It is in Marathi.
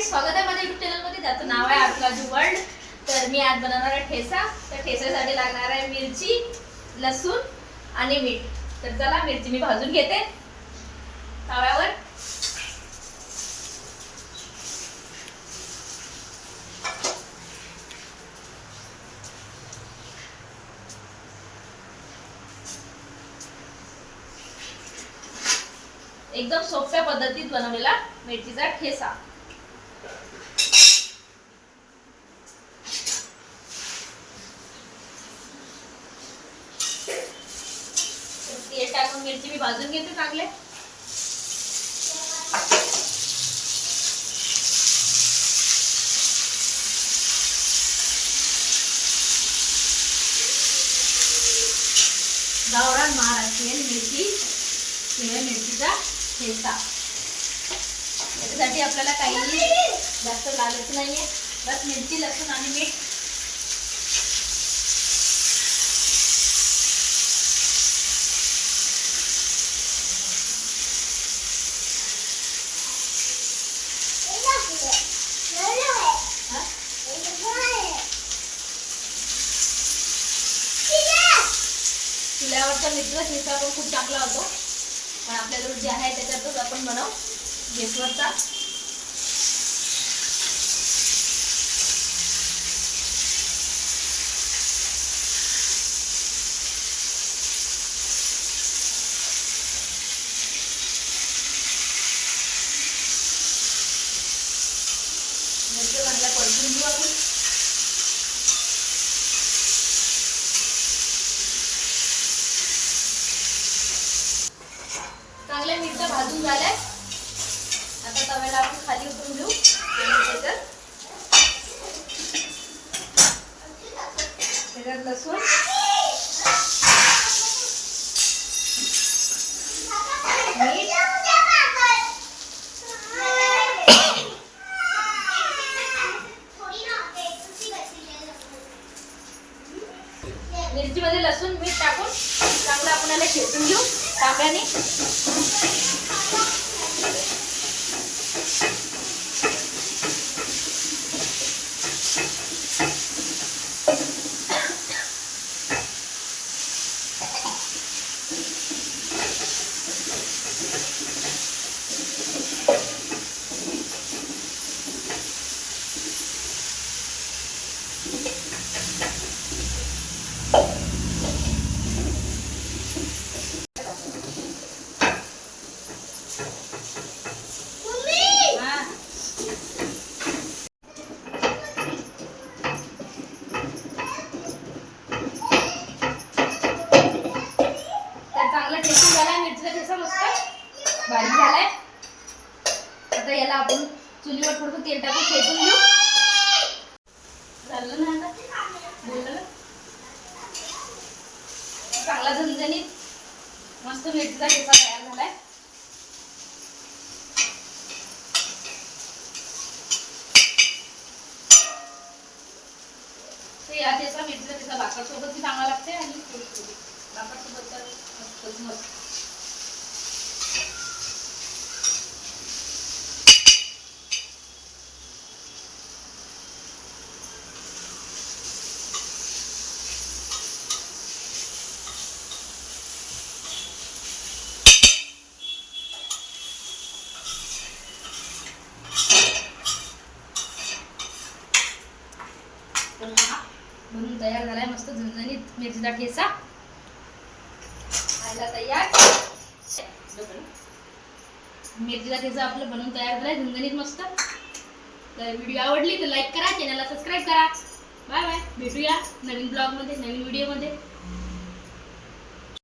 फ्रेंड्स स्वागत आहे माझ्या युट्यूब चॅनलमध्ये त्याचं नाव आहे आतलाजू वर्ल्ड तर मी आज बनवणार आहे ठेसा. तर ठेस्यासाठी लागणार आहे मिरची लसूण आणि मीठ. तर चला मिरची मी भाजून घेते. तव्यावर. एकदम सोप्या पद्धतीत बनवलेला मिरचीचा ठेसा तर तेल टाकून मिरची मी भाजून घेते चांगले. गावरान महाराष्ट्रीयन मिरची हिरव्या मिरचीचा ठेचा. याच्यासाठी आपल्याला काही जास्त लागत नाहीये. बस मिरची लसूण आणि मीठ हा? चुल्यावरचा मित्र ठेचा पण खूप चांगला होतो. पण आपल्याजवळ जे आहे त्याच्यातच आपण बनव. गॅसवरचा मिरची चांगल्या परतून घेऊ आपण चांगल्या मिरच्या भाजून झाल्या आता तव्याला आपण खाली उतरून घेऊ त्याच्यात लसूण मिरची मध्ये लसूण मीठ टाकून चांगलं आपण याला घेऊ तांब्याने हा. तर चांगला ठेचून झालाय मिरचीचा ठेचा मस्त बारीक झालाय. आता याला आपण चुलीवर थोडं तेल टाकून खेचून घेऊ. झालं ना आता? बोललं ना? चांगला झणझणीत. मस्त मिरचीचा ठेचा तयार झालाय. या ठेचा मिरचीचा ठेचा भाकरसोबतही चांगला लागते आणि भाकरसोबत तर मस्तच मस्त. तर हा बनून तयार झालाय मस्त झणझणीत मिरचीचा ठेचा. खायला तयार. मिरचीचा ठेचा आपलं बनवून तयार झालाय झणझणीत मस्त. तर व्हिडिओ आवडली तर लाईक करा चॅनलला सबस्क्राईब करा. बाय बाय भेटूया नवीन ब्लॉगमध्ये नवीन व्हिडिओमध्ये